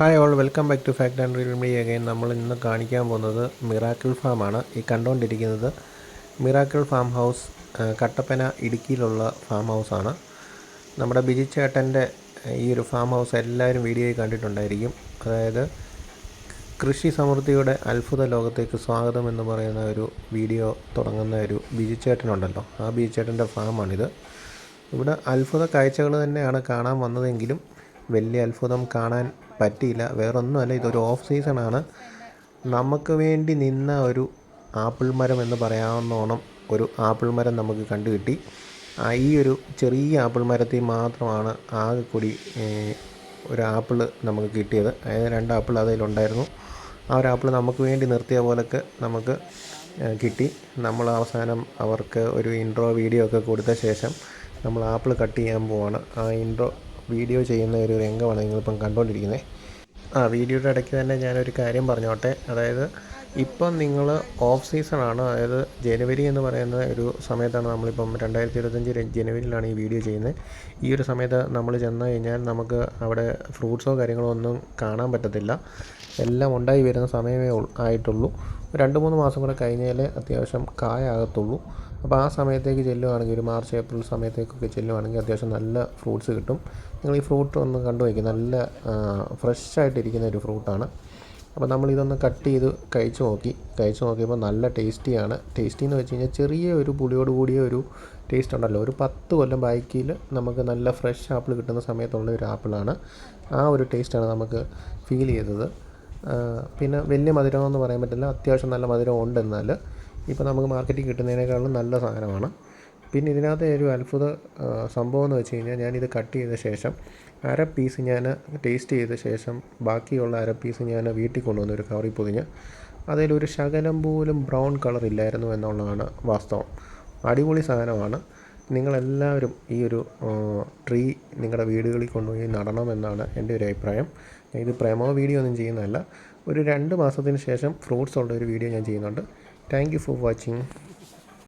Hi all welcome back to fact and real media again നമ്മൾ ഇന്ന് കാണിക്കാൻ പോകുന്നത് മിറാക്കിൾ ഫാമാണ് ഈ കണ്ടുകൊണ്ടിരിക്കുന്നത് മിറാക്കിൾ ഫാം ഹൗസ് കട്ടപ്പന ഇടുക്കിയിലുള്ള ഫാം ഹൗസാണ് നമ്മുടെ ബിജി ചേട്ടന്റെ ഈ ഒരു ഫാം ഹൗസ് എല്ലാവരും വീഡിയോയിൽ കണ്ടിട്ടുണ്ടായിരിക്കും. അതായത് കൃഷി സമൃദ്ധിയുടെ അത്ഭുത ലോകത്തേക്ക് സ്വാഗതം എന്ന് പറയുന്ന ഒരു വീഡിയോ തുടങ്ങുന്ന ഒരു ബിജി ബിജിച്ചേട്ടനുണ്ടല്ലോ ആ ബിജി ബിജിച്ചേട്ടന്റെ ഫാമാണിത് ഇവിടെ അത്ഭുത കാഴ്ചകൾ തന്നെയാണ് കാണാൻ വന്നതെങ്കിലും വലിയ അത്ഭുതം കാണാൻ പറ്റിയില്ല. വേറൊന്നുമല്ല ഇതൊരു ഓഫ് സീസണാണ് നമുക്ക് വേണ്ടി നിന്ന ഒരു ആപ്പിൾ മരം എന്ന് പറയാവുന്നോണം ഒരു ആപ്പിൾ മരം നമുക്ക് കണ്ടു കിട്ടി ഈ ഒരു ചെറിയ ആപ്പിൾ മരത്തിൽ മാത്രമാണ് ആകെ കൂടി ഒരു ആപ്പിൾ നമുക്ക് കിട്ടിയത്. അതായത് രണ്ട് ആപ്പിൾ അതിലുണ്ടായിരുന്നു ആ ഒരു ആപ്പിൾ നമുക്ക് വേണ്ടി നിർത്തിയ പോലൊക്കെ നമുക്ക് കിട്ടി. നമ്മൾ അവസാനം അവർക്ക് ഒരു ഇൻട്രോ വീഡിയോ ഒക്കെ കൊടുത്ത ശേഷം നമ്മൾ ആപ്പിൾ കട്ട് ചെയ്യാൻ പോവാണ്. ആ ഇൻട്രോ വീഡിയോ ചെയ്യുന്ന ഒരു രംഗമാണ് നിങ്ങളിപ്പം കണ്ടുകൊണ്ടിരിക്കുന്നത്. ആ വീഡിയോയുടെ ഇടയ്ക്ക് തന്നെ ഞാനൊരു കാര്യം പറഞ്ഞോട്ടെ. അതായത് ഇപ്പം നിങ്ങൾ ഓഫ് സീസണാണ്. അതായത് ജനുവരി എന്ന് പറയുന്ന ഒരു സമയത്താണ് നമ്മളിപ്പം രണ്ടായിരത്തി ഇരുപത്തഞ്ച് ജനുവരിയിലാണ് ഈ വീഡിയോ ചെയ്യുന്നത്. ഈ ഒരു സമയത്ത് നമ്മൾ ചെന്ന് കഴിഞ്ഞാൽ നമുക്ക് അവിടെ ഫ്രൂട്ട്സോ കാര്യങ്ങളോ ഒന്നും കാണാൻ പറ്റത്തില്ല. എല്ലാം ഉണ്ടായി വരുന്ന സമയമേ ആയിട്ടുള്ളൂ. രണ്ട് മൂന്ന് മാസം കൂടെ കഴിഞ്ഞാലേ അത്യാവശ്യം കായാകത്തുള്ളൂ. അപ്പോൾ ആ സമയത്തേക്ക് ചെല്ലുവാണെങ്കിൽ ഒരു മാർച്ച് ഏപ്രിൽ സമയത്തേക്കൊക്കെ ചെല്ലുവാണെങ്കിൽ അത്യാവശ്യം നല്ല ഫ്രൂട്ട്സ് കിട്ടും. നിങ്ങൾ ഈ ഫ്രൂട്ട് ഒന്ന് കണ്ടു വയ്ക്കും നല്ല ഫ്രഷ് ആയിട്ടിരിക്കുന്ന ഒരു ഫ്രൂട്ടാണ്. അപ്പോൾ നമ്മൾ ഇതൊന്ന് കട്ട് ചെയ്ത് കഴിച്ച് നോക്കി. കഴിച്ച് നോക്കിയപ്പോൾ നല്ല ടേസ്റ്റിയാണ്. ടേസ്റ്റി എന്ന് വെച്ച് കഴിഞ്ഞാൽ ചെറിയ ഒരു പുളിയോട് കൂടിയ ഒരു ടേസ്റ്റ് ഉണ്ടല്ലോ. ഒരു പത്ത് കൊല്ലം ബാക്കിയിൽ നമുക്ക് നല്ല ഫ്രഷ് ആപ്പിൾ കിട്ടുന്ന സമയത്തുള്ള ഒരു ആപ്പിളാണ്. ആ ഒരു ടേസ്റ്റാണ് നമുക്ക് ഫീൽ ചെയ്തത്. പിന്നെ വലിയ മധുരമെന്ന് പറയാൻ പറ്റില്ല. അത്യാവശ്യം നല്ല മധുരം ഉണ്ടെന്നാൽ ഇപ്പോൾ നമുക്ക് മാർക്കറ്റിൽ കിട്ടുന്നതിനേക്കാളും നല്ല സാധനമാണ്. പിന്നെ ഇതിനകത്ത് ഒരു അത്ഭുത സംഭവം എന്ന് വെച്ച് കഴിഞ്ഞാൽ ഞാനിത് കട്ട് ചെയ്ത ശേഷം അര പീസ് ഞാൻ ടേസ്റ്റ് ചെയ്ത ശേഷം ബാക്കിയുള്ള അര പീസ് ഞാൻ വീട്ടിൽ കൊണ്ടുവന്നു ഒരു കവറിൽ പൊതിഞ്ഞ് അതിലൊരു ശകലം പോലും ബ്രൗൺ കളർ ഇല്ലായിരുന്നു എന്നുള്ളതാണ് വാസ്തവം. അടിപൊളി സാധനമാണ്. നിങ്ങളെല്ലാവരും ഈ ഒരു ട്രീ നിങ്ങളുടെ വീടുകളിൽ കൊണ്ടുപോയി നടണമെന്നാണ് എന്റെ ഒരു അഭിപ്രായം. ഇത് പ്രേമോ വീഡിയോ ഒന്നും ചെയ്യുന്നതല്ല. ഒരു രണ്ട് മാസത്തിന് ശേഷം ഫ്രൂട്ട്സ് ഉള്ള ഒരു വീഡിയോ ഞാൻ ചെയ്യുന്നുണ്ട്. Thank for watching.